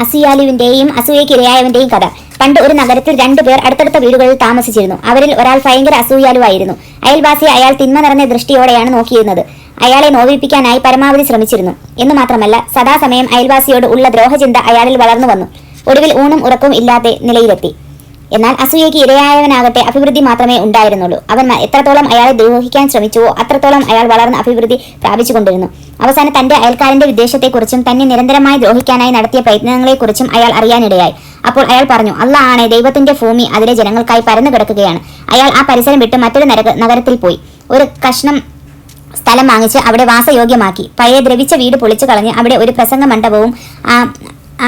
അസിയാലുവിന്റെയും അസൂയക്കിരയായവന്റെയും കഥ. പണ്ട് ഒരു നഗരത്തിൽ രണ്ടുപേർ അടുത്തടുത്ത വീടുകളിൽ താമസിച്ചിരുന്നു. അവരിൽ ഒരാൾ ഭയങ്കര അസൂയാലുവായിരുന്നു. അയൽവാസിയെ അയാൾ തിന്മ നിറഞ്ഞ ദൃഷ്ടിയോടെയാണ് നോക്കിയിരുന്നത്. അയാളെ നോവിപ്പിക്കാനായി പരമാവധി ശ്രമിച്ചിരുന്നു. എന്ന് മാത്രമല്ല സദാസമയം അയൽവാസിയോട് ഉള്ള ദ്രോഹചിന്ത അയാളിൽ വളർന്നു വന്നു ഒടുവിൽ ഊണും ഉറക്കവും ഇല്ലാതെ നിലയിലെത്തി. എന്നാൽ അസൂയയ്ക്ക് ഇരയായവനാകട്ടെ അഭിവൃദ്ധി മാത്രമേ ഉണ്ടായിരുന്നുള്ളൂ. അവൻ എത്രത്തോളം അയാളെ ദ്രോഹിക്കാൻ ശ്രമിച്ചുവോ അത്രത്തോളം അയാൾ വളർന്ന് അഭിവൃദ്ധി പ്രാപിച്ചുകൊണ്ടിരുന്നു. അവസാനം തന്റെ അയൽക്കാരന്റെ വിദേശത്തെക്കുറിച്ചും തന്നെ നിരന്തരമായി ദ്രോഹിക്കാനായി നടത്തിയ പ്രയത്നങ്ങളെക്കുറിച്ചും അയാൾ അറിയാനിടയായി. അപ്പോൾ അയാൾ പറഞ്ഞു ആണ് ദൈവത്തിന്റെ ഭൂമി അതിലെ ജനങ്ങൾക്കായി പരന്നു കിടക്കുകയാണ്. അയാൾ ആ പരിസരം വിട്ട് മറ്റൊരു നഗരത്തിൽ പോയി. ഒരു കഷ്ണം സ്ഥലം വാങ്ങിച്ച് അവിടെ വാസയോഗ്യമാക്കി. പഴയ ദ്രവിച്ച വീട് പൊളിച്ചു കളഞ്ഞ് അവിടെ ഒരു പ്രസംഗ മണ്ഡപവും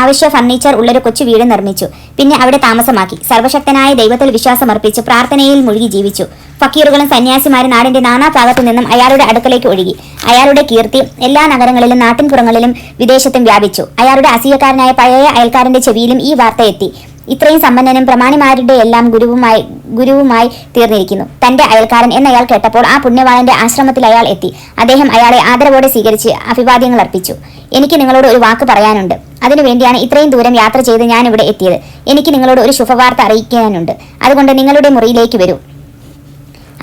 ആവശ്യ ഫർണിച്ചർ ഉള്ളൊരു കൊച്ചു വീട് നിർമ്മിച്ചു. പിന്നെ അവിടെ താമസമാക്കി. സർവശക്തനായ ദൈവത്തിൽ വിശ്വാസമർപ്പിച്ച് പ്രാർത്ഥനയിൽ മുഴുകി ജീവിച്ചു. ഫക്കീറുകളും സന്യാസിമാരും നാടിന്റെ നാനാഭാഗത്തു നിന്നും അയാളുടെ അടുക്കലേക്ക് ഒഴുകി. അയാളുടെ കീർത്തി എല്ലാ നഗരങ്ങളിലും നാട്ടിൻപുറങ്ങളിലും വിദേശത്തും വ്യാപിച്ചു. അയാളുടെ അസീയക്കാരനായ പഴയ അയൽക്കാരന്റെ ചെവിയിലും ഈ വാർത്ത എത്തി. ഇത്രയും സമ്പന്നനും പ്രമാണിമാരുടെ എല്ലാം ഗുരുവുമായി ഗുരുവുമായി തീർന്നിരിക്കുന്നു. തന്റെ അയൽക്കാരൻ എന്നയാൾ കേട്ടപ്പോൾ ആ പുണ്യവാളന്റെ ആശ്രമത്തിൽ അയാൾ എത്തി. അദ്ദേഹം അയാളെ ആദരവോടെ സ്വീകരിച്ച് അഭിവാദ്യങ്ങൾ അർപ്പിച്ചു. എനിക്ക് നിങ്ങളോട് ഒരു വാക്ക് പറയാനുണ്ട്. അതിനുവേണ്ടിയാണ് ഇത്രയും ദൂരം യാത്ര ചെയ്ത് ഞാൻ ഇവിടെ എത്തിയത്. എനിക്ക് നിങ്ങളോട് ഒരു ശുഭവാർത്ത അറിയിക്കാനുണ്ട്. അതുകൊണ്ട് നിങ്ങളുടെ മുറിയിലേക്ക് വരൂ.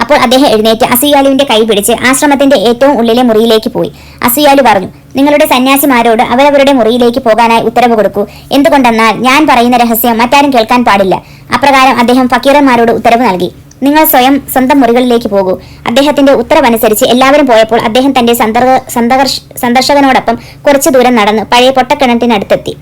അപ്പോൾ അദ്ദേഹം എഴുന്നേറ്റ് അസിയാലുവിന്റെ കൈ പിടിച്ച് ആശ്രമത്തിന്റെ ഏറ്റവും ഉള്ളിലെ മുറിയിലേക്ക് പോയി. അസിയാലു പറഞ്ഞു നിങ്ങളുടെ സന്യാസിമാരോട് അവരവരുടെ മുറിയിലേക്ക് പോകാനായി ഉത്തരവ് കൊടുക്കൂ. എന്തുകൊണ്ടെന്നാൽ ഞാൻ പറയുന്ന രഹസ്യം മറ്റാരും കേൾക്കാൻ പാടില്ല. അപ്രകാരം അദ്ദേഹം ഫക്കീറന്മാരോട് ഉത്തരവ് നൽകി. നിങ്ങൾ സ്വയം സ്വന്തം മുറികളിലേക്ക് പോകൂ. അദ്ദേഹത്തിന്റെ ഉത്തരവനുസരിച്ച് എല്ലാവരും പോയപ്പോൾ അദ്ദേഹം തന്റെ സന്ദർശ സന്ദർശ- സന്ദർശകനോടൊപ്പം കുറച്ചു ദൂരം നടന്ന് പഴയ പൊട്ടക്കിണറ്റിനടുത്തെത്തി.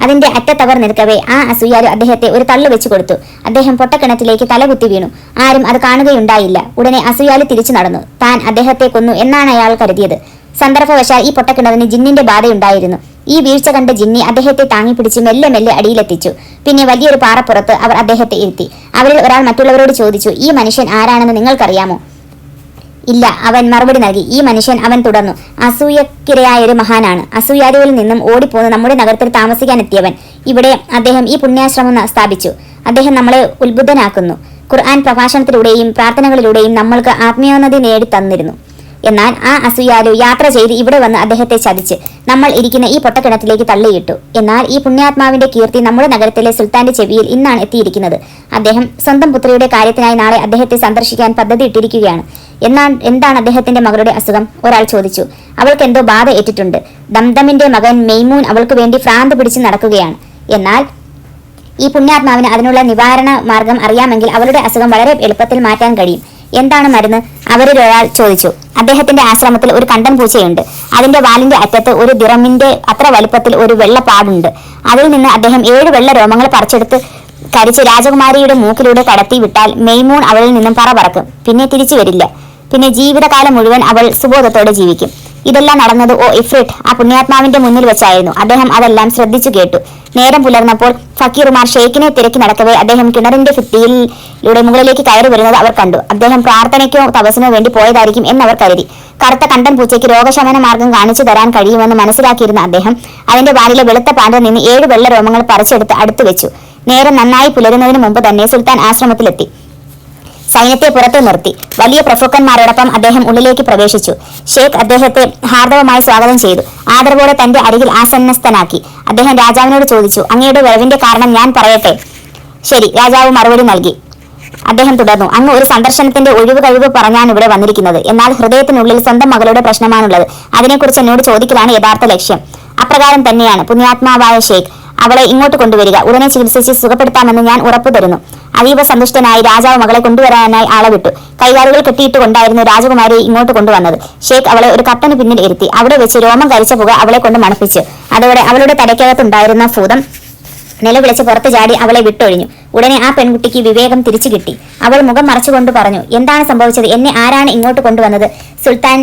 അതിന്റെ അറ്റത്തവർ നിൽക്കവേ ആ അസൂയാലു അദ്ദേഹത്തെ ഒരു തള്ളു വെച്ചു കൊടുത്തു. അദ്ദേഹം പൊട്ടക്കിണറ്റിലേക്ക് തലകുത്തി വീണു. ആരും അത് കാണുകയുണ്ടായില്ല. ഉടനെ അസൂയാലു തിരിച്ചു നടന്നു. താൻ അദ്ദേഹത്തെ കൊന്നു എന്നാണ് അയാൾ കരുതിയത്. സന്ദർഭവശാൽ ഈ പൊട്ടക്കിണറിന് ജിന്നിന്റെ ബാധയുണ്ടായിരുന്നു. ഈ വീഴ്ച കണ്ട ജിന്നി അദ്ദേഹത്തെ താങ്ങിപ്പിടിച്ച് മെല്ലെ മെല്ലെ അടിയിലെത്തിച്ചു. പിന്നെ വലിയൊരു പാറപ്പുറത്ത് അവർ അദ്ദേഹത്തെ ഇരുത്തി. അവരിൽ ഒരാൾ മറ്റുള്ളവരോട് ചോദിച്ചു ഈ മനുഷ്യൻ ആരാണെന്ന് നിങ്ങൾക്കറിയാമോ? ഇല്ല അവൻ മറുപടി നൽകി. ഈ മനുഷ്യൻ അവൻ തുടർന്നു. അസൂയക്കിരയായ ഒരു മഹാനാണ്. അസൂയാദികളിൽ നിന്നും ഓടിപ്പോന്ന് നമ്മുടെ നഗരത്തിൽ താമസിക്കാനെത്തിയവൻ ഇവിടെ അദ്ദേഹം ഈ പുണ്യാശ്രമം സ്ഥാപിച്ചു. അദ്ദേഹം നമ്മളെ ഉത്ബുദ്ധനാക്കുന്നു. ഖുർആൻ പ്രഭാഷണത്തിലൂടെയും പ്രാർത്ഥനകളിലൂടെയും നമ്മൾക്ക് ആത്മീയോന്നതി നേടി തന്നിരുന്നു എന്നാൽ ആ അസൂയാലു യാത്ര ചെയ്ത് ഇവിടെ വന്ന് അദ്ദേഹത്തെ ചതിച്ച് നമ്മൾ ഇരിക്കുന്ന ഈ പൊട്ടക്കിണത്തിലേക്ക് തള്ളിയിട്ടു. എന്നാൽ ഈ പുണ്യാത്മാവിന്റെ കീർത്തി നമ്മുടെ നഗരത്തിലെ സുൽത്താന്റെ ചെവിയിൽ ഇന്നാണ് എത്തിയിരിക്കുന്നത്. അദ്ദേഹം സ്വന്തം പുത്രിയുടെ കാര്യത്തിനായി നാളെ അദ്ദേഹത്തെ സന്ദർശിക്കാൻ പദ്ധതി ഇട്ടിരിക്കുകയാണ്. എന്നാൽ എന്താണ് അദ്ദേഹത്തിന്റെ മകളുടെ അസുഖം? ഒരാൾ ചോദിച്ചു. അവൾക്ക് എന്തോ ബാധ ഏറ്റിട്ടുണ്ട്. ദംദമിന്റെ മകൻ മെയ്മൂൻ അവൾക്ക് വേണ്ടി ഭ്രാന്ത് പിടിച്ച് നടക്കുകയാണ്. എന്നാൽ ഈ പുണ്യാത്മാവിന് അതിനുള്ള നിവാരണ മാർഗം അറിയാമെങ്കിൽ അവളുടെ അസുഖം വളരെ എളുപ്പത്തിൽ മാറ്റാൻ കഴിയും. എന്താണ് മരുന്ന്? അവരിൽ ഒരാൾ ചോദിച്ചു. അദ്ദേഹത്തിന്റെ ആശ്രമത്തിൽ ഒരു കണ്ടൻ പൂച്ചയുണ്ട്. അതിന്റെ വാലിന്റെ അറ്റത്ത് ഒരു ദിറമിന്റെ അത്ര വലിപ്പത്തിൽ ഒരു വെള്ള പാടുണ്ട് അതിൽ നിന്ന് അദ്ദേഹം ഏഴ് വെള്ള രോമങ്ങൾ പറിച്ചെടുത്ത് കരിച്ച് രാജകുമാരിയുടെ മൂക്കിലൂടെ കടത്തി വിട്ടാൽ മെയ്മൂൺ അവളിൽ നിന്നും പറ പറക്കും. പിന്നെ തിരിച്ചു വരില്ല. പിന്നെ ജീവിതകാലം മുഴുവൻ അവൾ സുബോധത്തോടെ ജീവിക്കും. ഇതെല്ലാം നടന്നത് ഓ ഇഫ്രിറ്റ് ആ പുണ്യാത്മാവിന്റെ മുന്നിൽ വെച്ചായിരുന്നു. അദ്ദേഹം അതെല്ലാം ശ്രദ്ധിച്ചു കേട്ടു. നേരം പുലർന്നപ്പോൾ ഫക്കീറുമാർ ഷെയ്ഖിനെ തിരക്കി നടക്കവേ അദ്ദേഹം കിണറിന്റെ ഫിത്തിയിലൂടെ മുകളിലേക്ക് കയറി വരുന്നത് അവർ കണ്ടു. അദ്ദേഹം പ്രാർത്ഥനയ്ക്കോ തപസ്സിനോ വേണ്ടി പോയതായിരിക്കും എന്നവർ കരുതി. കറുത്ത കണ്ടൻ പൂച്ചയ്ക്ക് രോഗശമന മാർഗം കാണിച്ചു തരാൻ കഴിയുമെന്ന് മനസ്സിലാക്കിയിരുന്ന അദ്ദേഹം അതിന്റെ വാലിലെ വെളുത്ത പാണ്ടിൽ നിന്ന് ഏഴ് വെള്ള രോമങ്ങൾ പറിച്ചെടുത്ത് അടുത്തു വെച്ചു. നേരം നന്നായി പുലരുന്നതിന് മുമ്പ് തന്നെ സുൽത്താൻ ആശ്രമത്തിലെത്തി. സൈന്യത്തെ പുറത്തു നിർത്തി. വലിയ പ്രഭുക്കന്മാരോടൊപ്പം അദ്ദേഹം ഉള്ളിലേക്ക് പ്രവേശിച്ചു. ഷേഖ് അദ്ദേഹത്തെ ഹാർദവമായി സ്വാഗതം ചെയ്തു. ആദരവോടെ തന്റെ അരികിൽ ആസന്നസ്ഥനാക്കി. അദ്ദേഹം രാജാവിനോട് ചോദിച്ചു അങ്ങയുടെ വരവിന്റെ കാരണം ഞാൻ പറയട്ടെ? ശരി. രാജാവ് മറുപടി നൽകി. അദ്ദേഹം തുടർന്നു അങ്ങ് ഒരു സന്ദർശനത്തിന്റെ ഒഴിവ് കഴിവ് പറഞ്ഞാണ് ഇവിടെ വന്നിരിക്കുന്നത്. എന്നാൽ ഹൃദയത്തിനുള്ളിൽ സ്വന്തം മകളുടെ പ്രശ്നമാണുള്ളത്. അതിനെക്കുറിച്ച് എന്നോട് ചോദിക്കലാണ് യഥാർത്ഥ ലക്ഷ്യം. അപ്രകാരം തന്നെയാണ്. പുണ്യാത്മാവായ ഷേഖ് അവളെ ഇങ്ങോട്ട് കൊണ്ടുവരിക. ഉടനെ ചികിത്സിച്ച് സുഖപ്പെടുത്താമെന്ന് ഞാൻ ഉറപ്പു തരുന്നു. അതീവ സന്തുഷ്ടനായി രാജാവ് മകളെ കൊണ്ടുവരാനായി ആളെ വിട്ടു. കൈകാലുകൾ കെട്ടിയിട്ട് കൊണ്ടായിരുന്നു രാജകുമാരി ഇങ്ങോട്ട് കൊണ്ടുവന്നത്. ഷേഖ് അവളെ ഒരു കട്ടന് പിന്നിൽ ഇരുത്തി. അവിടെ വെച്ച് രോമം കരിച്ച പുക അവളെ കൊണ്ട് മണപ്പിച്ച്. അതോടെ അവളുടെ തലയ്ക്കകത്തുണ്ടായിരുന്ന ഭൂതം നിലവിളിച്ച് പുറത്തു ചാടി അവളെ വിട്ടൊഴിഞ്ഞു. ഉടനെ ആ പെൺകുട്ടിക്ക് വിവേകം തിരിച്ചു കിട്ടി. അവൾ മുഖം മറച്ചുകൊണ്ട് പറഞ്ഞു എന്താണ് സംഭവിച്ചത്? എന്നെ ആരാണ് ഇങ്ങോട്ട് കൊണ്ടുവന്നത്? സുൽത്താൻ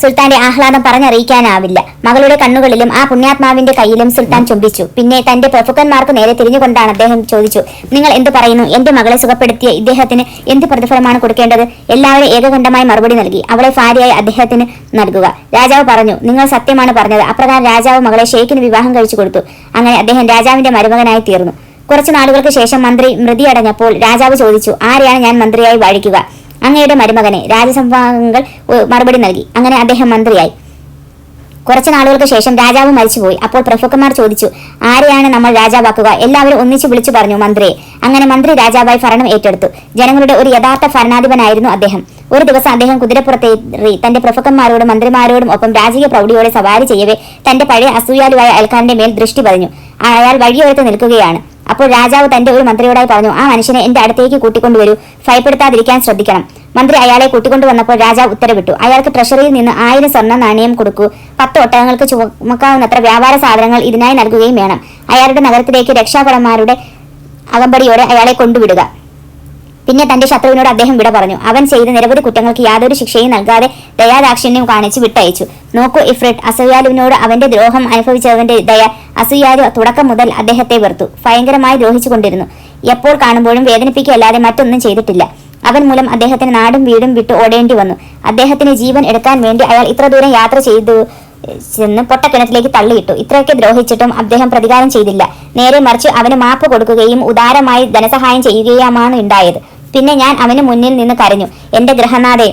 സുൽത്താന്റെ ആഹ്ലാദം പറഞ്ഞറിയിക്കാനാവില്ല. മകളുടെ കണ്ണുകളിലും ആ പുണ്യാത്മാവിന്റെ കയ്യിലും സുൽത്താൻ ചുംബിച്ചു പിന്നെ തന്റെ പ്രഭുക്കന്മാർക്ക് നേരെ തിരിഞ്ഞുകൊണ്ടാണ് അദ്ദേഹം ചോദിച്ചു നിങ്ങൾ എന്ത് പറയുന്നു? എന്റെ മകളെ സുഖപ്പെടുത്തിയ ഇദ്ദേഹത്തിന് എന്ത് പ്രതിഫലമാണ് കൊടുക്കേണ്ടത്? എല്ലാവരും ഏകകണ്ഠമായി മറുപടി നൽകി. അവളെ ഭാര്യയായി അദ്ദേഹത്തിന് നൽകുക. രാജാവ് പറഞ്ഞു നിങ്ങൾ സത്യമാണ് പറഞ്ഞത്. അപ്രകാരം രാജാവ് മകളെ ഷെയ്ഖിന് വിവാഹം കഴിച്ചു കൊടുത്തു. അങ്ങനെ അദ്ദേഹം രാജാവിന്റെ മരുമകനായി തീർന്നു. കുറച്ചു നാളുകൾക്ക് ശേഷം മന്ത്രി മൃതിയടഞ്ഞപ്പോൾ രാജാവ് ചോദിച്ചു ആരെയാണ് ഞാൻ മന്ത്രിയായി വാഴിക്കുക? അങ്ങയുടെ മരുമകനെ രാജസംഭാഗങ്ങൾ മറുപടി നൽകി. അങ്ങനെ അദ്ദേഹം മന്ത്രിയായി. കുറച്ച് നാളുകൾക്ക് ശേഷം രാജാവ് മരിച്ചുപോയി. അപ്പോൾ പ്രഭുക്കന്മാർ ചോദിച്ചു ആരെയാണ് നമ്മൾ രാജാവാക്കുക? എല്ലാവരും ഒന്നിച്ചു വിളിച്ചു പറഞ്ഞു മന്ത്രിയെ. അങ്ങനെ മന്ത്രി രാജാവായി ഭരണം ഏറ്റെടുത്തു. ജനങ്ങളുടെ ഒരു യഥാർത്ഥ ഭരണാധിപനായിരുന്നു അദ്ദേഹം. ഒരു ദിവസം അദ്ദേഹം കുതിരപ്പുറത്തേറി തന്റെ പ്രഭുക്കന്മാരോടും മന്ത്രിമാരോടും ഒപ്പം രാജകീയ പ്രൗഢിയോടെ സവാരി ചെയ്യവേ തന്റെ പഴയ അസൂയാലുവായ അയൽക്കാരന്റെ മേൽ ദൃഷ്ടി പറഞ്ഞു അയാൾ വഴിയോരത്ത് നിൽക്കുകയാണ്. അപ്പോൾ രാജാവ് തന്റെ ഒരു മന്ത്രിയോടായി പറഞ്ഞു ആ മനുഷ്യനെ എന്റെ അടുത്തേക്ക് കൂട്ടിക്കൊണ്ടുവരൂ. ഭയപ്പെടുത്താതിരിക്കാൻ ശ്രദ്ധിക്കണം. മന്ത്രി അയാളെ കൂട്ടിക്കൊണ്ടുവന്നപ്പോൾ രാജാവ് ഉത്തരവിട്ടു. അയാൾക്ക് ട്രഷറിയിൽ നിന്ന് ആയിരം സ്വർണ നാണയം കൊടുക്കൂ. പത്ത് ഒട്ടകങ്ങൾക്ക് ചുമക്കാവുന്നത്ര വ്യാപാര സാധനങ്ങൾ ഇതിനായി നൽകുകയും വേണം. അയാളുടെ നഗരത്തിലേക്ക് രക്ഷാഭടന്മാരുടെ അകമ്പടിയോടെ അയാളെ കൊണ്ടുവിടുക. പിന്നെ തന്റെ ശത്രുവിനോട് അദ്ദേഹം വിട പറഞ്ഞു. അവൻ ചെയ്ത നിരവധി കുറ്റങ്ങൾക്ക് യാതൊരു ശിക്ഷയും നൽകാതെ ദയാദാക്ഷിണ്യം കാണിച്ച് വിട്ടയച്ചു. നോക്കൂ ഇഫ്രിറ്റ് അസൂയാലുവിനോട് അവന്റെ ദ്രോഹം അനുഭവിച്ചവന്റെ ദയ അസൂയാലു തുടക്കം മുതൽ അദ്ദേഹത്തെ വെറുത്തു. ഭയങ്കരമായി ദ്രോഹിച്ചുകൊണ്ടിരുന്നു എപ്പോൾ കാണുമ്പോഴും വേദനിപ്പിക്കുകയല്ലാതെ മറ്റൊന്നും ചെയ്തിട്ടില്ല. അവൻ മൂലം അദ്ദേഹത്തിന് നാടും വീടും വിട്ട് ഓടേണ്ടി വന്നു. അദ്ദേഹത്തിന് ജീവൻ എടുക്കാൻ വേണ്ടി അയാൾ ഇത്ര ദൂരം യാത്ര ചെയ്തു ചെന്ന് പൊട്ടക്കിണറ്റിലേക്ക് തള്ളിയിട്ടു. ഇത്രയൊക്കെ ദ്രോഹിച്ചിട്ടും അദ്ദേഹം പ്രതികാരം ചെയ്തില്ല. നേരെ മറിച്ച് അവന് മാപ്പ് കൊടുക്കുകയും ഉദാരമായി ധനസഹായം ചെയ്യുകയുമാണ് ഉണ്ടായത്. പിന്നെ ഞാൻ അവന് മുന്നിൽ നിന്ന് കരഞ്ഞു. എന്റെ ഗ്രഹനാഥെ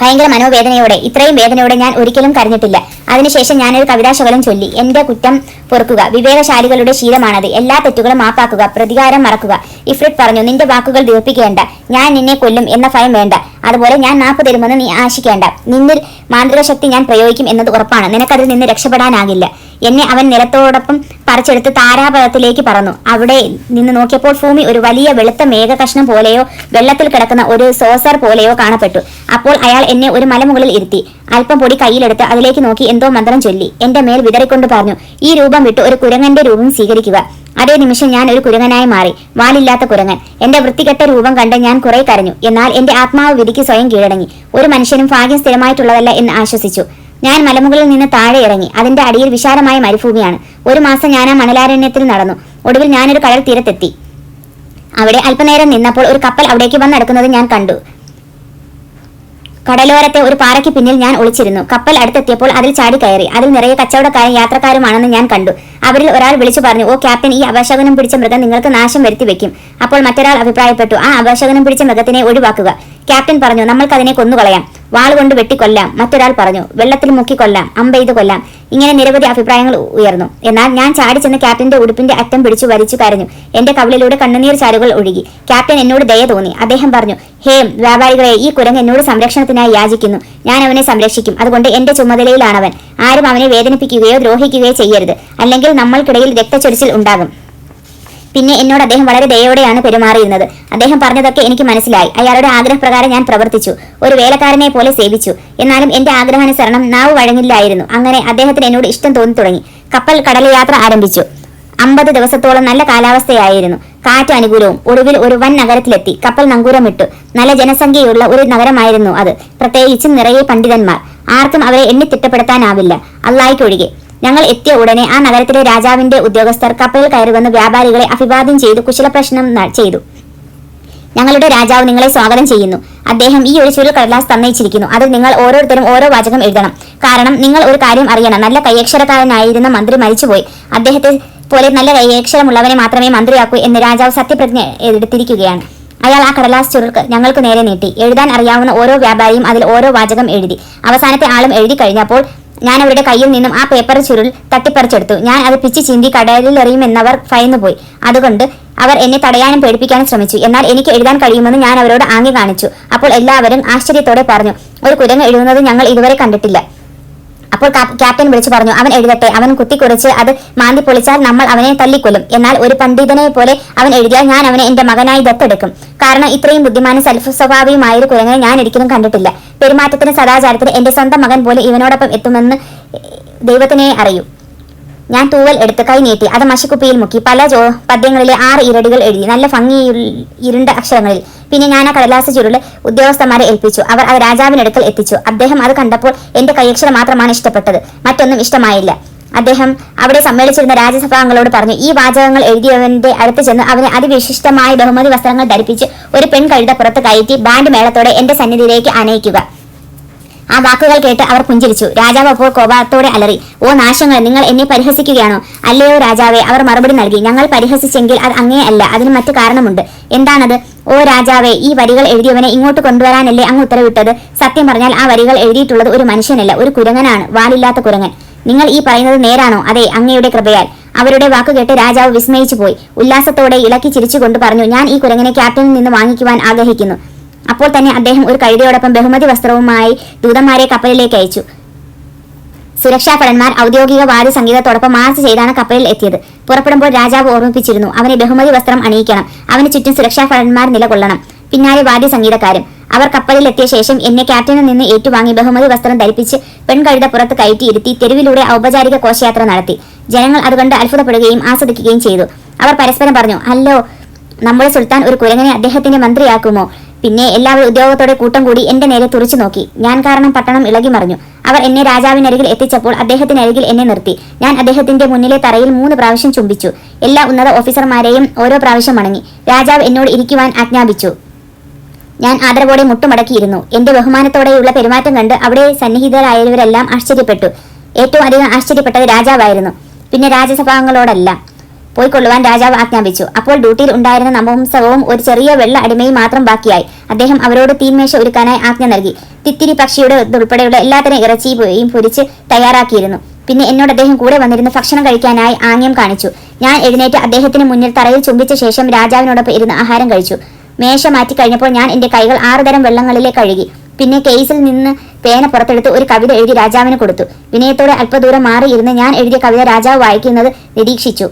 ഭയങ്കര മനോവേദനയോടെ ഇത്രയും വേദനയോടെ ഞാൻ ഒരിക്കലും കരഞ്ഞിട്ടില്ല. അതിനുശേഷം ഞാനൊരു കവിതാശകലം ചൊല്ലി. എന്റെ കുറ്റം പൊറുക്കുക വിവേകശാലികളുടെ ശീലമാണത്. എല്ലാ തെറ്റുകളും മാപ്പാക്കുക പ്രതികാരം മറക്കുക. ഇഫ്രിറ്റ് പറഞ്ഞു നിന്റെ വാക്കുകൾ ദീർപ്പിക്കേണ്ട. ഞാൻ നിന്നെ കൊല്ലും എന്ന ഭയം വേണ്ട. അതുപോലെ ഞാൻ നാപ്പ് തരുമെന്ന് നീ ആശിക്കേണ്ട. നിന്നിൽ മാന്ത്രിക ശക്തി ഞാൻ പ്രയോഗിക്കും എന്നത് ഉറപ്പാണ്. നിനക്കതിൽ നിന്ന് രക്ഷപ്പെടാനാകില്ല. എന്നെ അവൻ നിലത്തോടൊപ്പം പറിച്ചെടുത്ത് താരാപഥത്തിലേക്ക് പറന്നു. അവിടെ നിന്ന് നോക്കിയപ്പോൾ ഭൂമി ഒരു വലിയ വെളുത്ത മേഘകഷ്ണം പോലെയോ വെള്ളത്തിൽ കിടക്കുന്ന ഒരു സോസർ പോലെയോ കാണപ്പെട്ടു. അപ്പോൾ അയാൾ എന്നെ ഒരു മലമുകളിൽ ഇരുത്തി. അല്പം പൊടി കയ്യിലെടുത്ത് അതിലേക്ക് നോക്കി എന്തോ മന്ത്രം ചൊല്ലി. എന്റെ മേൽ വിതറിക്കൊണ്ട് പറഞ്ഞു ഈ രൂപം വിട്ട് ഒരു കുരങ്ങന്റെ രൂപം സ്വീകരിക്കുക. അതേ നിമിഷം ഞാൻ ഒരു കുരങ്ങനായി മാറി. വാലില്ലാത്ത കുരങ്ങൻ. എന്റെ വൃത്തികെട്ട രൂപം കണ്ട് ഞാൻ കുറെ കരഞ്ഞു. എന്നാൽ എന്റെ ആത്മാവ് വിധിക്ക് സ്വയം കീഴടങ്ങി. ഒരു മനുഷ്യനും ഭാഗ്യം സ്ഥിരമായിട്ടുള്ളതല്ല എന്ന് ആശ്വസിച്ചു. ഞാൻ മലമുകളിൽ നിന്ന് താഴെ ഇറങ്ങി. അതിന്റെ അടിയിൽ വിശാലമായ മരുഭൂമിയാണ്. ഒരു മാസം ഞാൻ ആ മണലാരണ്യത്തിൽ നടന്നു. ഒടുവിൽ ഞാനൊരു കടൽ തീരത്തെത്തി. അവിടെ അല്പനേരം നിന്നപ്പോൾ ഒരു കപ്പൽ അവിടേക്ക് വന്നടക്കുന്നത് ഞാൻ കണ്ടു. കടലോരത്തെ ഒരു പാറയ്ക്ക് പിന്നിൽ ഞാൻ ഒളിച്ചിരുന്നു. കപ്പൽ അടുത്തെത്തിയപ്പോൾ അതിൽ ചാടി കയറി. അതിൽ നിറയെ കച്ചവടക്കാരും യാത്രക്കാരുമാണെന്ന് ഞാൻ കണ്ടു. അവരിൽ ഒരാൾ വിളിച്ചു പറഞ്ഞു ഓ ക്യാപ്റ്റൻ ഈ അപശകനം പിടിച്ച മൃഗം നിങ്ങൾക്ക് നാശം വരുത്തി വെക്കും. അപ്പോൾ മറ്റൊരാൾ അഭിപ്രായപ്പെട്ടു ആ അപശകനം പിടിച്ച മൃഗത്തിനെ ഒഴിവാക്കുക. ക്യാപ്റ്റൻ പറഞ്ഞു നമ്മൾക്കതിനെ കൊന്നുകളയാം. വാൾ കൊണ്ട് വെട്ടിക്കൊല്ലാം. മറ്റൊരാൾ പറഞ്ഞു വെള്ളത്തിൽ മുക്കിക്കൊല്ലാം. അമ്പെയ്ത് കൊല്ലാം. ഇങ്ങനെ നിരവധി അഭിപ്രായങ്ങൾ ഉയർന്നു. എന്നാൽ ഞാൻ ചാടി ചെന്ന് ക്യാപ്റ്റന്റെ ഉടുപ്പിന്റെ അറ്റം പിടിച്ചു വലിച്ചു കരഞ്ഞു. എന്റെ കവിളിലൂടെ കണ്ണുനീർ ചാലുകൾ ഒഴുകി. ക്യാപ്റ്റൻ എന്നോട് ദയ തോന്നി. അദ്ദേഹം പറഞ്ഞു ഹേം വ്യാപാരികളെ ഈ കുരങ്ങ് എന്നോട് സംരക്ഷണത്തിനായി യാചിക്കുന്നു. ഞാൻ അവനെ സംരക്ഷിക്കും. അതുകൊണ്ട് എന്റെ ചുമതലയിലാണവൻ. ആരും അവനെ വേദനിപ്പിക്കുകയോ ദ്രോഹിക്കുകയോ ചെയ്യരുത്. അല്ലെങ്കിൽ നമ്മൾക്കിടയിൽ രക്തച്ചൊരിച്ചിൽ ഉണ്ടാകും. പിന്നെ എന്നോട് അദ്ദേഹം വളരെ ദയോടെയാണ് പെരുമാറിയിരുന്നത്. അദ്ദേഹം പറഞ്ഞതൊക്കെ എനിക്ക് മനസ്സിലായി. അയാളുടെ ആഗ്രഹപ്രകാരം ഞാൻ പ്രവർത്തിച്ചു. ഒരു വേലക്കാരനെ പോലെ സേവിച്ചു. എന്നാലും എന്റെ ആഗ്രഹാനുസരണം നാവ് വഴങ്ങില്ലായിരുന്നു. അങ്ങനെ അദ്ദേഹത്തിന് എന്നോട് ഇഷ്ടം തോന്നി തുടങ്ങി. കപ്പൽ കടൽ യാത്ര ആരംഭിച്ചു. അമ്പത് ദിവസത്തോളം നല്ല കാലാവസ്ഥയായിരുന്നു. കാറ്റ് അനുകൂലവും ഒടുവിൽ ഒരു വൻ നഗരത്തിലെത്തി. കപ്പൽ നങ്കൂരമിട്ടു. നല്ല ജനസംഖ്യയുള്ള ഒരു നഗരമായിരുന്നു അത്. പ്രത്യേകിച്ചും നിറയെ പണ്ഡിതന്മാർ. ആർക്കും അവരെ എണ്ണി എണ്ണിത്തിട്ടപ്പെടുത്താനാവില്ല അള്ളായിക്കൊഴികെ ഞങ്ങൾ എത്തിയ ഉടനെ ആ നഗരത്തിലെ രാജാവിന്റെ ഉദ്യോഗസ്ഥർ കപ്പലിൽ കയറി വന്ന് വ്യാപാരികളെ അഭിവാദ്യം ചെയ്തു കുശലപ്രശ്നം പ്രശ്നം ചെയ്തു. ഞങ്ങളുടെ രാജാവ് നിങ്ങളെ സ്വാഗതം ചെയ്യുന്നു. അദ്ദേഹം ഈ ഒരു ചുരുൾ കടലാസ് തന്നയിച്ചിരിക്കുന്നു. അതിൽ നിങ്ങൾ ഓരോരുത്തരും ഓരോ വാചകം എഴുതണം. കാരണം നിങ്ങൾ ഒരു കാര്യം അറിയണം. നല്ല കയ്യക്ഷരക്കാരനായിരുന്ന മന്ത്രി മരിച്ചുപോയി. അദ്ദേഹത്തെ പോലെ നല്ല കയ്യക്ഷരമുള്ളവനെ മാത്രമേ മന്ത്രിയാക്കൂ എന്ന് രാജാവ് സത്യപ്രതിജ്ഞ എടുത്തിരിക്കുകയാണ്. അയാൾ ആ കടലാസ് ചുരുക്ക് ഞങ്ങൾക്ക് നേരെ നീട്ടി. എഴുതാൻ അറിയാവുന്ന ഓരോ വ്യാപാരിയും അതിൽ ഓരോ വാചകം എഴുതി. അവസാനത്തെ ആളും എഴുതി കഴിഞ്ഞപ്പോൾ ഞാൻ അവരുടെ കയ്യിൽ നിന്നും ആ പേപ്പർ ചുരുൾ തട്ടിപ്പറിച്ചെടുത്തു. ഞാൻ അത് പിച്ച് ചിന്തി കടലിൽ കടലിലെറിയുമെന്നവർ ഭയന്നുപോയി അതുകൊണ്ട് അവർ എന്നെ തടയാനും പേടിപ്പിക്കാനും ശ്രമിച്ചു. എന്നാൽ എനിക്ക് എഴുതാൻ കഴിയുമെന്ന് ഞാൻ അവരോട് ആംഗ്യം കാണിച്ചു. അപ്പോൾ എല്ലാവരും ആശ്ചര്യത്തോടെ പറഞ്ഞു ഒരു കുരങ്ങ് എഴുതുന്നത് ഞങ്ങൾ ഇതുവരെ കണ്ടിട്ടില്ല. അപ്പോൾ ക്യാപ്റ്റൻ വിളിച്ചു പറഞ്ഞു അവൻ എഴുതട്ടെ അവൻ കുത്തിക്കുറിച്ച് അത് മാന്തി പൊളിച്ചാൽ നമ്മൾ അവനെ തല്ലിക്കൊല്ലും. എന്നാൽ ഒരു പണ്ഡിതനെ പോലെ അവൻ എഴുതിയാൽ ഞാൻ അവനെ എന്റെ മകനായി ദത്തെടുക്കും. കാരണം ഇത്രയും ബുദ്ധിമാനും സെൽഫ് സ്വഭാവിയുമായ ഒരു കുരങ്ങനെ ഞാൻ ഒരിക്കലും കണ്ടിട്ടില്ല. പെരുമാറ്റത്തിന് സദാചാരത്തിന് എന്റെ സ്വന്തം മകൻ പോലെ ഇവനോടൊപ്പം എത്തുമെന്ന് ദൈവത്തിനെ അറിയൂ. ഞാൻ തൂവൽ എടുത്ത് കൈ നീട്ടി അത് മഷിക്കുപ്പിയിൽ മുക്കി പല ജോ പദ്യങ്ങളിലെ ആറ് ഇരടികൾ എഴുതി നല്ല ഭംഗി ഇരുണ്ട അക്ഷരങ്ങളിൽ. പിന്നെ ഞാൻ ആ കടലാസ ചുരുൾ ഉദ്യോഗസ്ഥന്മാരെ ഏൽപ്പിച്ചു. അവർ അത് രാജാവിനടുക്കൽ എത്തിച്ചു. അദ്ദേഹം അത് കണ്ടപ്പോൾ എന്റെ കൈയക്ഷരം മാത്രമാണ് ഇഷ്ടപ്പെട്ടത്. മറ്റൊന്നും ഇഷ്ടമായില്ല. അദ്ദേഹം അവിടെ സമ്മേളിച്ചിരുന്ന രാജ്യസഭാംഗങ്ങളോട് പറഞ്ഞു ഈ വാചകങ്ങൾ എഴുതിയവന്റെ അടുത്ത് ചെന്ന് അവനെ അതിവിശിഷ്ടമായ ബഹുമതി വസ്ത്രങ്ങൾ ധരിപ്പിച്ച് ഒരു പെൺ കഴുത പുറത്ത് കയറ്റി ബാൻഡ് മേളത്തോടെ എന്റെ സന്നിധിയിലേക്ക് അനയിക്കുക ആ വാക്കുകൾ കേട്ട് അവർ പുഞ്ചിരിച്ചു. രാജാവ് അപ്പോൾ കോപത്തോടെ അലറി ഓ നാശങ്ങൾ നിങ്ങൾ എന്നെ പരിഹസിക്കുകയാണോ? അല്ലയോ രാജാവേ അവർ മറുപടി നൽകി ഞങ്ങൾ പരിഹസിച്ചെങ്കിൽ അത് അങ്ങേ അല്ല അതിന് മറ്റു കാരണമുണ്ട്. എന്താണത്? ഓ രാജാവേ ഈ വരികൾ എഴുതിയവനെ ഇങ്ങോട്ട് കൊണ്ടുവരാനല്ലേ അങ്ങ് ഉത്തരവിട്ടത്? സത്യം പറഞ്ഞാൽ ആ വരികൾ എഴുതിയിട്ടുള്ളത് ഒരു മനുഷ്യനല്ല ഒരു കുരങ്ങനാണ് വാലില്ലാത്ത കുരങ്ങൻ. നിങ്ങൾ ഈ പറയുന്നത് നേരാണോ? അതെ അങ്ങയുടെ കൃപയാൽ. അവരുടെ വാക്ക് കേട്ട് രാജാവ് വിസ്മയിച്ചു പോയി ഉല്ലാസത്തോടെ ഇളക്കി ചിരിച്ചുകൊണ്ട് പറഞ്ഞു ഞാൻ ഈ കുരങ്ങനെ ക്യാപ്റ്റനിൽ നിന്ന് വാങ്ങിക്കുവാൻ ആഗ്രഹിക്കുന്നു. അപ്പോൾ തന്നെ അദ്ദേഹം ഒരു കഴുതയോടൊപ്പം ബഹുമതി വസ്ത്രവുമായി ദൂതന്മാരെ കപ്പലിലേക്ക് അയച്ചു. സുരക്ഷാ ഭടന്മാർ ഔദ്യോഗിക വാദ്യ സംഗീതത്തോടൊപ്പം മാർച്ച് ചെയ്താണ് കപ്പലിൽ എത്തിയത്. പുറപ്പെടുമ്പോൾ രാജാവ് ഓർമ്മിപ്പിച്ചിരുന്നു അവനെ ബഹുമതി വസ്ത്രം അണിയിക്കണം. അവന് ചുറ്റും സുരക്ഷാ ഭടന്മാർ നിലകൊള്ളണം. പിന്നാലെ വാദ്യ സംഗീതക്കാരും. അവർ കപ്പലിൽ എത്തിയ ശേഷം എന്നെ ക്യാപ്റ്റനിൽ നിന്ന് ഏറ്റുവാങ്ങി ബഹുമതി വസ്ത്രം ധരിപ്പിച്ച് പെൺകഴുത പുറത്ത് കയറ്റിയിരുത്തി തെരുവിലൂടെ ഔപചാരിക കോശയാത്ര നടത്തി. ജനങ്ങൾ അതുകൊണ്ട് അത്ഭുതപ്പെടുകയും ആസ്വദിക്കുകയും ചെയ്തു. അവർ പരസ്പരം പറഞ്ഞു അല്ലോ നമ്മുടെ സുൽത്താൻ ഒരു കുരങ്ങനെ അദ്ദേഹത്തിന്റെ മന്ത്രിയാക്കുമോ? പിന്നെ എല്ലാവരും ഉദ്യോഗത്തോടെ കൂട്ടം കൂടി എന്റെ നേരെ തുറച്ചു നോക്കി. ഞാൻ കാരണം പട്ടണം ഇളകി മറിഞ്ഞു. അവർ എന്നെ രാജാവിനരികിൽ എത്തിച്ചപ്പോൾ അദ്ദേഹത്തിനരികിൽ എന്നെ നിർത്തി. ഞാൻ അദ്ദേഹത്തിന്റെ മുന്നിലെ തറയിൽ മൂന്ന് പ്രാവശ്യം ചുംബിച്ചു. എല്ലാ ഉന്നത ഓഫീസർമാരെയും ഓരോ പ്രാവശ്യം മണങ്ങി രാജാവ് എന്നോട് ഇരിക്കുവാൻ ആജ്ഞാപിച്ചു. ഞാൻ ആദരവോടെ മുട്ടുമടക്കിയിരുന്നു. എന്റെ ബഹുമാനത്തോടെയുള്ള പെരുമാറ്റം കണ്ട് അവിടെ സന്നിഹിതരായവരെല്ലാം ആശ്ചര്യപ്പെട്ടു. ഏറ്റവും അധികം ആശ്ചര്യപ്പെട്ടത് രാജാവായിരുന്നു. പിന്നെ രാജസഭാംഗങ്ങളോടല്ല. പോയിക്കൊള്ളുവാൻ രാജാവ് ആജ്ഞാപിച്ചു. അപ്പോൾ ഡ്യൂട്ടിയിൽ ഉണ്ടായിരുന്ന നപുംസകവും ഒരു ചെറിയ വെള്ള അടിമയും മാത്രം ബാക്കിയായി. അദ്ദേഹം അവരോട് തീന്മേശ ഒരുക്കാനായി ആജ്ഞ നൽകി. തിത്തിരി പക്ഷിയുടെ ഉൾപ്പെടെയുള്ള എല്ലാത്തരം ഇറച്ചിയും പൊരിച്ച് തയ്യാറാക്കിയിരുന്നു. പിന്നെ എന്നോട് അദ്ദേഹം കൂടെ വന്നിരുന്ന് ഭക്ഷണം കഴിക്കാനായി ആംഗ്യം കാണിച്ചു. ഞാൻ എഴുന്നേറ്റ് അദ്ദേഹത്തിന് മുന്നിൽ തറയിൽ ചുംബിച്ച ശേഷം രാജാവിനോടൊപ്പം ഇരുന്ന് ആഹാരം കഴിച്ചു. മേശ മാറ്റി കഴിഞ്ഞപ്പോൾ ഞാൻ എന്റെ കൈകൾ ആറുതരം വെള്ളങ്ങളിലെ കഴുകി. പിന്നെ കേസിൽ നിന്ന് പേന പുറത്തെടുത്ത് ഒരു കവിത എഴുതി രാജാവിന് കൊടുത്തു. വിനയത്തോടെ അല്പദൂരം മാറിയിരുന്ന് ഞാൻ എഴുതിയ കവിത രാജാവ് വായിക്കുന്നത് നിരീക്ഷിച്ചു.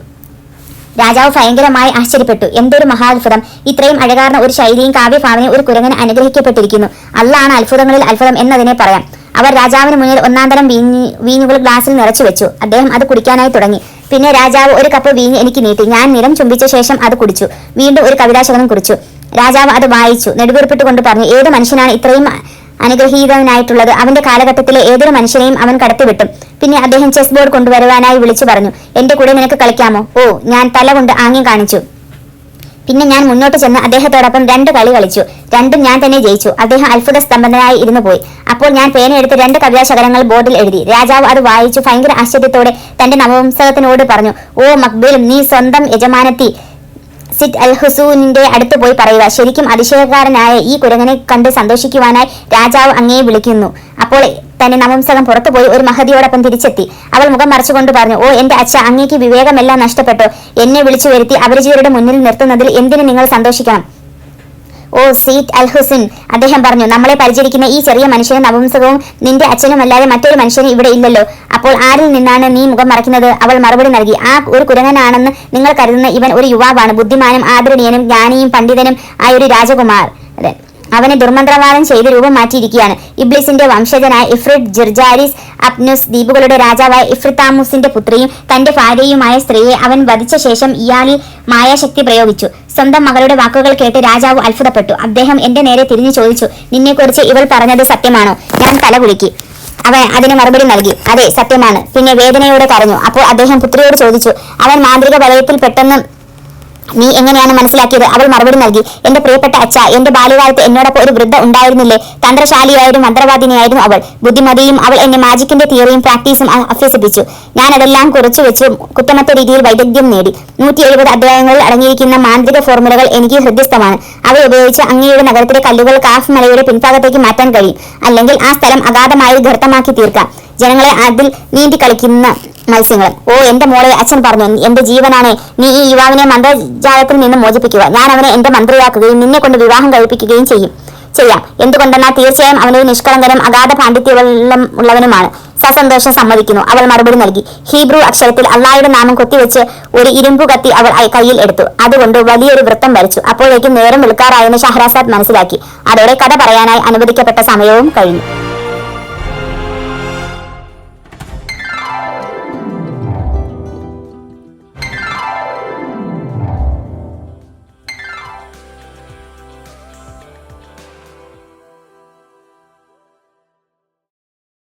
രാജാവ് ഭയങ്കരമായി ആശ്ചര്യപ്പെട്ടു. എന്തൊരു മഹാത്ഭുതം. ഇത്രയും അഴകാർന്ന ഒരു ശൈലിയും കാവ്യഭാവനയും ഒരു കുരങ്ങന് അനുഗ്രഹിക്കപ്പെട്ടിരിക്കുന്നു. അല്ലാണ് അത്ഭുതങ്ങളിൽ അത്ഭുതം എന്നതിനെ പറയാം. അവർ രാജാവിന് മുന്നിൽ ഒന്നാന്തരം വീഞ്ഞ് വീഞ്ഞുകൾ ഗ്ലാസ്സിൽ നിറച്ചു വെച്ചു. അദ്ദേഹം അത് കുടിക്കാനായി തുടങ്ങി. പിന്നെ രാജാവ് ഒരു കപ്പ് വീഞ്ഞ് എനിക്ക് നീട്ടി. ഞാൻ നിറം ചുംബിച്ച ശേഷം അത് കുടിച്ചു. വീണ്ടും ഒരു കവിതാശകനം കുറിച്ചു. രാജാവ് അത് വായിച്ചു. നെടുവീർപ്പിട്ടുകൊണ്ട് പറഞ്ഞു ഏത് മനുഷ്യനാണ് ഇത്രയും അനുഗ്രഹീതനായിട്ടുള്ളത് അവന്റെ കാലഘട്ടത്തിലെ ഏതൊരു മനുഷ്യനെയും അവൻ കടത്തിവിട്ടും. പിന്നെ അദ്ദേഹം ചെസ് ബോർഡ് കൊണ്ടുവരുവാനായി വിളിച്ചു പറഞ്ഞു എന്റെ കൂടെ നിനക്ക് കളിക്കാമോ? ഓ ഞാൻ തല കൊണ്ട് ആംഗ്യം കാണിച്ചു. പിന്നെ ഞാൻ മുന്നോട്ട് ചെന്ന് അദ്ദേഹത്തോടൊപ്പം രണ്ട് കളി കളിച്ചു. രണ്ടും ഞാൻ തന്നെ ജയിച്ചു. അദ്ദേഹം അത്ഭുത സ്തംഭനായി ഇരുന്നു പോയി. അപ്പോൾ ഞാൻ പേനയെടുത്ത് രണ്ട് കവിതാശകലങ്ങൾ ബോർഡിൽ എഴുതി. രാജാവ് അത് വായിച്ചു ഭയങ്കര ആശ്ചര്യത്തോടെ തന്റെ നവംസകത്തിനോട് പറഞ്ഞു ഓ മക്ബേലും നീ സ്വന്തം യജമാനത്തി. സിറ്റ് അൽ ഹുസൂനിന്റെ അടുത്ത് പോയി പറയുക. ശരിക്കും അതിശയക്കാരനായ ഈ കുരങ്ങനെ കണ്ട് സന്തോഷിക്കുവാനായി രാജാവ് അങ്ങേ വിളിക്കുന്നു. അപ്പോൾ തന്നെ നവംസകം പുറത്തുപോയി ഒരു മഹതിയോടൊപ്പം തിരിച്ചെത്തി. അവൾ മുഖം മറച്ചുകൊണ്ട് പറഞ്ഞു ഓ എന്റെ അച്ഛ അങ്ങേക്ക് വിവേകമെല്ലാം നഷ്ടപ്പെട്ടു. എന്നെ വിളിച്ചു വരുത്തി അപരിചിതരുടെ മുന്നിൽ നിർത്തുന്നതിൽ എന്തിനു നിങ്ങൾ സന്തോഷിക്കണം? ഓ സീറ്റ് അൽ ഹുസൈൻ അദ്ദേഹം പറഞ്ഞു നമ്മളെ പരിചരിക്കുന്ന ഈ ചെറിയ മനുഷ്യനും നപുംസകവും നിന്റെ അച്ഛനും അല്ലാതെ മറ്റൊരു മനുഷ്യനും ഇവിടെ ഇല്ലല്ലോ. അപ്പോൾ ആരിൽ നിന്നാണ് നീ മുഖം മറയ്ക്കുന്നത്? അവൾ മറുപടി നൽകി ആ ഒരു കുരങ്ങനാണെന്ന് നിങ്ങൾ കരുതുന്ന ഇവൻ ഒരു യുവാവാണ്. ബുദ്ധിമാനും ആദരണീയനും ജ്ഞാനിയും പണ്ഡിതനും ആയ ഒരു രാജകുമാർ അതെ അവനെ ദുർമന്ത്രവാദം ചെയ്ത് രൂപം മാറ്റിയിരിക്കുകയാണ്. ഇബ്ലിസിന്റെ വംശജനായ ഇഫ്രിഡ് ജിർജാരിസ് അപ്നുസ് ദ്വീപുകളുടെ രാജാവായ ഇഫ്രിത്താമുസിന്റെ പുത്രിയും തന്റെ ഭാര്യയുമായ സ്ത്രീയെ അവൻ വധിച്ച ശേഷം ഇയാളിൽ മായാശക്തി പ്രയോഗിച്ചു. സ്വന്തം മകളുടെ വാക്കുകൾ കേട്ട് രാജാവ് അത്ഭുതപ്പെട്ടു. അദ്ദേഹം എന്റെ നേരെ തിരിഞ്ഞു ചോദിച്ചു നിന്നെക്കുറിച്ച് ഇവൾ പറഞ്ഞത് സത്യമാണോ? ഞാൻ തലകുലുക്കി അവൻ അതിന് മറുപടി നൽകി അതെ സത്യമാണ്. പിന്നെ വേദനയോടെ കരഞ്ഞു. അപ്പോൾ അദ്ദേഹം പുത്രിയോട് ചോദിച്ചു അവൻ മാന്ത്രിക വലയത്തിൽ പെട്ടെന്ന് നീ എങ്ങനെയാണ് മനസ്സിലാക്കിയത്? അവൾ മറുപടി നൽകി. എന്റെ പ്രിയപ്പെട്ട അച്ഛ എന്റെ ബാല്യകാലത്ത് എന്നോടൊപ്പം ഒരു വൃദ്ധ ഉണ്ടായിരുന്നില്ലേ? തന്ത്രശാലിയായിരുന്നു മന്ത്രവാദിനിയായിരുന്നു അവൾ. ബുദ്ധിമതിയും അവൾ എന്നെ മാജിക്കിന്റെ തിയറിയും പ്രാക്ടീസും അഭ്യസിപ്പിച്ചു. ഞാൻ അതെല്ലാം കുറച്ചു വെച്ച് കുറ്റമറ്റ രീതിയിൽ വൈദഗ്ധ്യം നേടി. നൂറ്റി എഴുപത് അധ്യായങ്ങളിൽ അടങ്ങിയിരിക്കുന്ന മാന്ത്രിക ഫോർമുലകൾ എനിക്ക് ഹൃദ്യസ്ഥമാണ്. അവ ഉപയോഗിച്ച് അങ്ങയുടെ നഗരത്തിലെ കല്ലുകൾ കാഫ് മലയുടെ പിൻഭാഗത്തേക്ക് മാറ്റാൻ കഴിയും. അല്ലെങ്കിൽ ആ സ്ഥലം അഗാധമായി ഗർത്തമാക്കി തീർക്കാം. ജനങ്ങളെ അതിൽ നീന്തി കളിക്കുന്ന മത്സ്യങ്ങൾ. ഓ എന്റെ മോളെ അച്ഛൻ പറഞ്ഞു എന്റെ ജീവനാണ് നീ ഈ യുവാവിനെ മന്ത്രജാലത്തിൽ നിന്ന് മോചിപ്പിക്കുക. ഞാൻ അവനെ എന്റെ മന്ത്രിയാക്കുകയും നിന്നെ കൊണ്ട് വിവാഹം കഴിപ്പിക്കുകയും ചെയ്യും. ചെയ്യാം. എന്തുകൊണ്ടെന്നാൽ തീർച്ചയായും അവനൊരു നിഷ്കളങ്കനും അഗാധ പാണ്ഡിത്യവെള്ളം ഉള്ളവനുമാണ്. സസന്തോഷം സമ്മതിക്കുന്നു. അവൾ മറുപടി നൽകി. ഹീബ്രു അക്ഷരത്തിൽ അള്ളായുടെ നാമം കൊത്തിവെച്ച് ഒരു ഇരുമ്പു കത്തി അവൾ കയ്യിൽ എടുത്തു. അതുകൊണ്ട് വലിയൊരു വൃത്തം വരച്ചു. അപ്പോഴേക്കും നേരം വെളുക്കാറായെന്ന് ഷഹ്രാസാദ് മനസ്സിലാക്കി. അതോടെ കഥ പറയാനായി അനുവദിക്കപ്പെട്ട സമയവും കഴിഞ്ഞു.